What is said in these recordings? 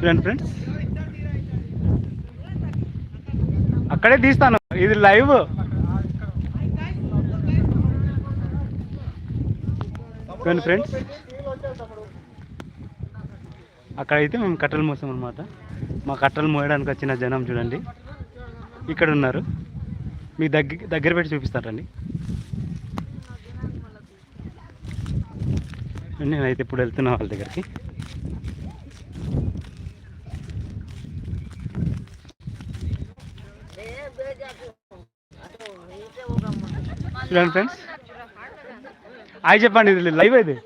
చూడండి ఫ్రెండ్స్ అక్కడే తీస్తాను. ఇది లైవ్ చూడండి ఫ్రెండ్స్ అక్కడైతే మేము కట్టెలు మోసాం అనమాట మా కట్టెలు మోయడానికి వచ్చిన జనం చూడండి. ఇక్కడ ఉన్నారు. మీ దగ్గర దగ్గర పెట్టి చూపిస్తారండి నేనైతే ఇప్పుడు వెళ్తున్నా వాళ్ళ దగ్గరికి. చూడండి ఫ్రెండ్స్ అవి చెప్పండి ఇది లైవ్ ఇది.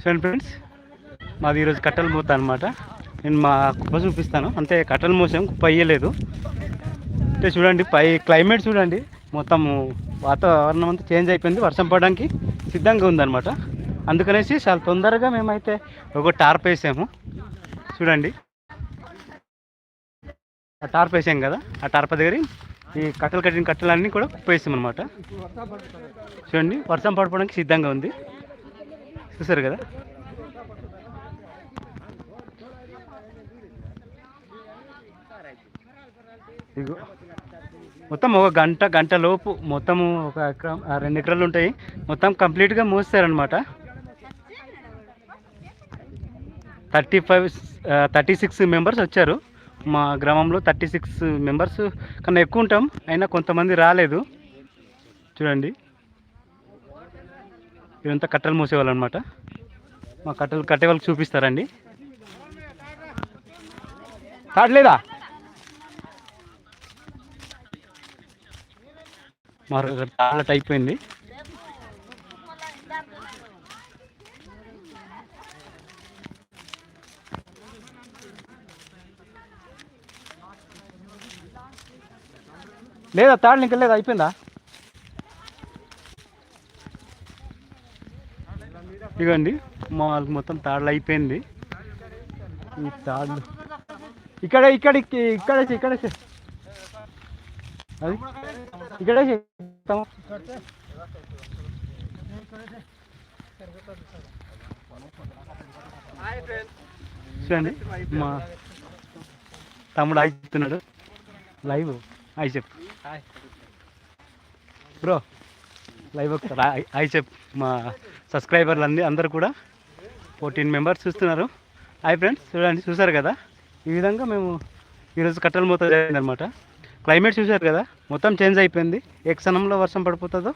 చూడండి ఫ్రెండ్స్ మాది ఈరోజు కట్టెలు మూత అనమాట నేను మా కుప్ప చూపిస్తాను. అంతే కట్టెలు మూసాం కుప్ప అయ్యలేదు. అంటే చూడండి పై క్లైమేట్ చూడండి. మొత్తం వాతావరణం అంతా చేంజ్ అయిపోయింది వర్షం పడడానికి సిద్ధంగా ఉందన్నమాట. అందుకనేసి చాలా తొందరగా మేమైతే ఒక టార్ప్ వేసాము చూడండి. ఆ టార్ప్ వేసాం కదా ఆ టార్ప్ దగ్గర ఈ కట్టలు కట్టిన కట్టెలన్నీ కూడా కుప్ప అనమాట చూడండి వర్షం పడిపోవడానికి సిద్ధంగా ఉంది. చూసారు కదా? ఇగో మొత్తం ఒక గంట గంట లోపు మొత్తము ఒక ఎకరం ఆ రెండు ఎకరాలు ఉంటాయి. మొత్తం కంప్లీట్గా మూస్తారనమాట thirty five thirty six members వచ్చారు. మా గ్రామంలో థర్టీ సిక్స్ మెంబర్స్ కన్నా ఎక్కువ ఉంటాం. అయినా కొంతమంది రాలేదు. చూడండి. ఇదంతా కట్టెలు మూసేవాళ్ళు అనమాట మా కట్టెలు కట్టే వాళ్ళకి చూపిస్తారండి. కాడలేదా మరొక టాలెట్ అయిపోయింది లేదా తాళ్ళు ఇంకా లేదా? అయిపోయిందా? ఇదిగోండి మాకు మొత్తం తాళ్ళు అయిపోయింది. ఈ తాళ్ళు ఇక్కడ ఇక్కడ ఇక్కడ ఇక్కడ అది. ఇక్కడ చూడండి మా తమ్ముడు ఆయి లైవ్ ఆయి చెప్పు. బ్రో లైవ్ ఒకసారి హాయ్ చెప్పు. మా సబ్స్క్రైబర్లు అన్ని అందరు కూడా ఫోర్టీన్ మెంబర్స్ చూస్తున్నారు. హాయ్ ఫ్రెండ్స్ చూడండి చూసారు కదా? ఈ విధంగా మేము ఈరోజు కట్టెల మూత జరిగిందనమాట క్లైమేట్ చూశారు కదా? మొత్తం చేంజ్ అయిపోయింది. ఏ క్షణంలో వర్షం పడిపోతుందో